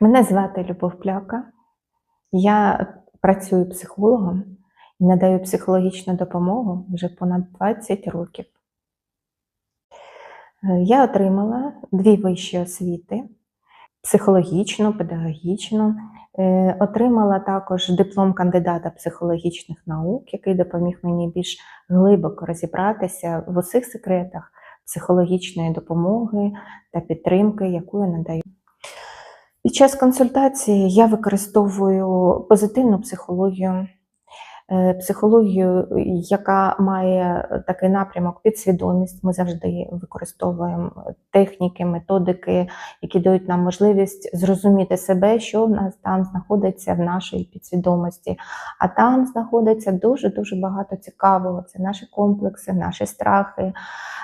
Мене звати Любов Пляка. Я працюю психологом і надаю психологічну допомогу вже понад 20 років. Е, Я отримала дві вищі освіти: психологічну, педагогічну. Е, Отримала також диплом кандидата психологічних наук, який допоміг мені більш глибоко розібратися в усіх секретах психологічної допомоги та підтримки, яку я надаю. Під час консультації я використовую позитивну психологію, психологію, яка має такий напрямок підсвідомість. Ми завжди використовуємо техніки, методики, які дають нам можливість зрозуміти себе, що в нас там знаходиться в нашій підсвідомості. А там знаходиться дуже дуже багато цікавого. Це наші комплекси, наші страхи,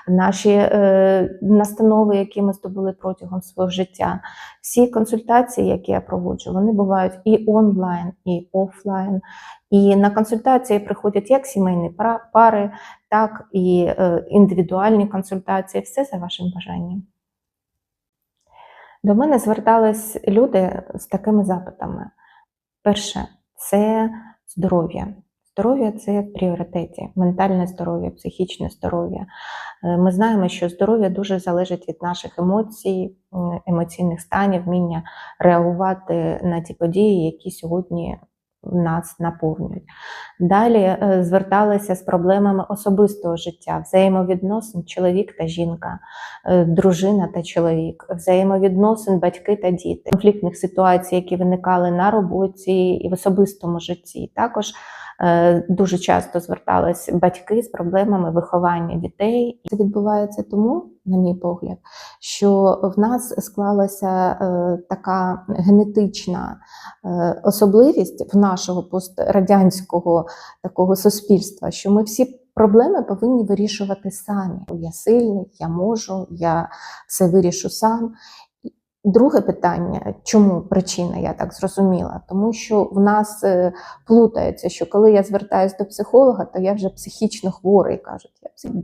наші е, настанови, які ми здобули протягом свого життя. Всі консультації, які я проводжу, вони бувають і онлайн, і офлайн. І на консультації приходять як сімейні пари, так і е, індивідуальні консультації. Все за вашим бажанням. До мене звертались люди з такими запитами. Перше, це здоров'я. Здоров'я це в пріоритеті, ментальне здоров'я, психічне здоров'я. Е, Ми знаємо, що здоров'я дуже залежить від наших емоцій, емоційних станів, вміння реагувати на ті події, які сьогодні нас наповнюють. Далі е, зверталися з проблемами особистого життя, взаємовідносин чоловік та жінка, е, дружина та чоловік, взаємовідносин батьки та діти, конфліктних ситуацій, які виникали на роботі і в особистому житті. Також дуже часто звертались батьки з проблемами виховання дітей. Це відбувається тому, на мій погляд, що в нас склалася е, така генетична е, особливість в нашого пострадянського такого суспільства, що ми всі проблеми повинні вирішувати самі. Я сильний, я можу, я все вирішу сам. Друге питання, чому причина, я так зрозуміла, тому що в нас е, плутається, що коли я звертаюся до психолога, то я вже психічно хворий, кажуть.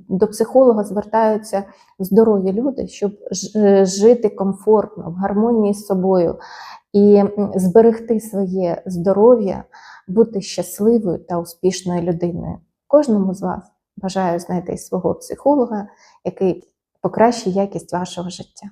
До психолога звертаються здорові люди, щоб е, жити комфортно, в гармонії з собою і зберегти своє здоров'я, бути щасливою та успішною людиною. Кожному з вас бажаю знайти свого психолога, який покращить якість вашого життя.